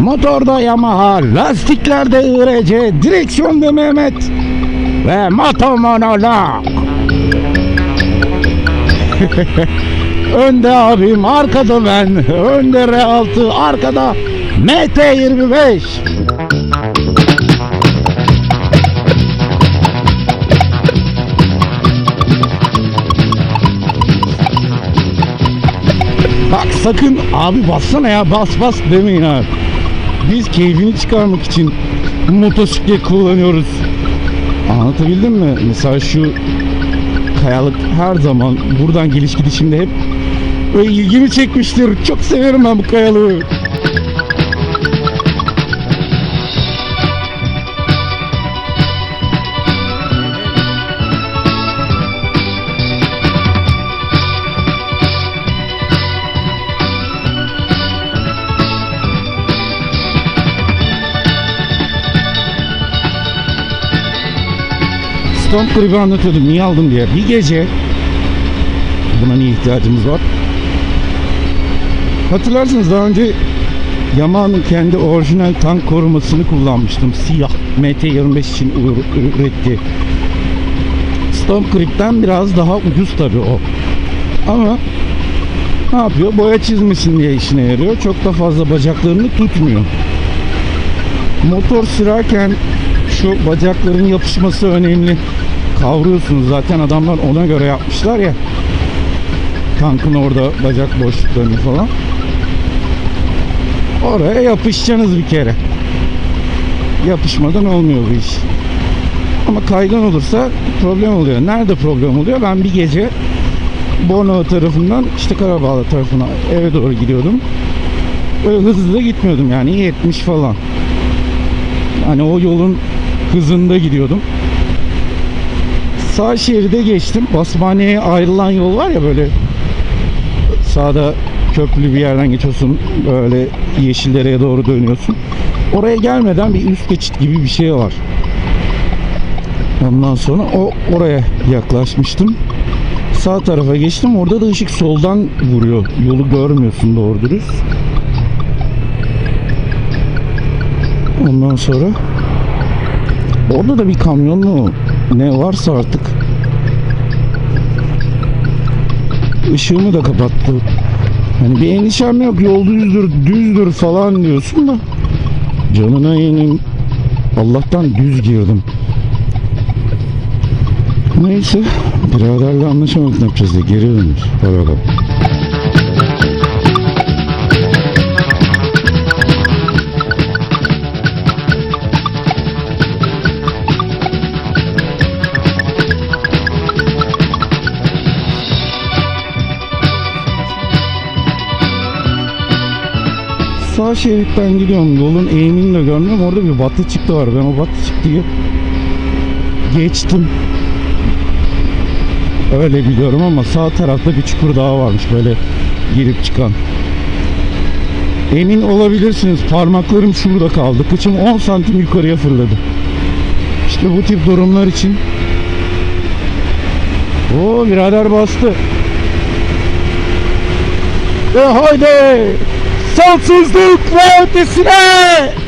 Motorda Yamaha, lastiklerde IRC, direksiyonda Mehmet ve moto monolog. Önde abim, arkada ben. Önde R6, arkada MT25. Bak sakın abi bassana ya bas bas demeyin abi. Biz keyfini çıkarmak için motosiklet kullanıyoruz. Anlatabildim mi? Mesela şu kayalık her zaman buradan geliş gidişimde hep böyle ilgimi çekmiştir. Çok severim ben bu kayalığı. Stomp gribi anlatıyordum niye aldım diye. Bir gece buna niye ihtiyacımız var? Hatırlarsınız daha önce Yamaha'nın kendi orijinal tank korumasını kullanmıştım. Siyah MT-25 için ür- üretti. Stomp Grip'ten biraz daha ucuz tabi o. Ama ne yapıyor? Boya çizmesin diye işine yarıyor. Çok da fazla bacaklarını tutmuyor. Motor sürerken şu bacakların yapışması önemli. Kavruyorsunuz zaten adamlar ona göre yapmışlar ya. Tankın orada bacak boşluklarını falan. Oraya yapışacaksınız bir kere. Yapışmadan olmuyor bu iş. Ama kaygan olursa problem oluyor. Nerede problem oluyor? Ben bir gece Bornova tarafından işte Karabağlı tarafına eve doğru gidiyordum. Öyle hızlı gitmiyordum yani 70 falan. Hani o yolun hızında gidiyordum. Sağ şeride geçtim. Basmane'ye ayrılan yol var ya böyle sağda köprülü bir yerden geçiyorsun. Böyle yeşillereye doğru dönüyorsun. Oraya gelmeden bir üst geçit gibi bir şey var. Ondan sonra o oraya yaklaşmıştım. Sağ tarafa geçtim. Orada da ışık soldan vuruyor. Yolu görmüyorsun doğru dürüst. Ondan sonra orada da bir kamyonlu ne varsa artık ışığımı da kapattı. Hani bir endişem yok yol düzdür düzdür falan diyorsun da canına yenim Allah'tan düz girdim. Neyse biraderle anlaşamadık ne yapacağız diye geri dönüyoruz. Hadi bakalım. Sağ şeritten gidiyorum. Yolun eğimini de görmüyorum. Orada bir batı çıktı var. Ben o batı çıktıyı geçtim. Öyle biliyorum ama sağ tarafta bir çukur daha varmış böyle girip çıkan. Emin olabilirsiniz parmaklarım şurada kaldı. Kıçım 10 santim yukarıya fırladı. İşte bu tip durumlar için o birader bastı. Ve haydi! Sonsuzluk ve ötesine!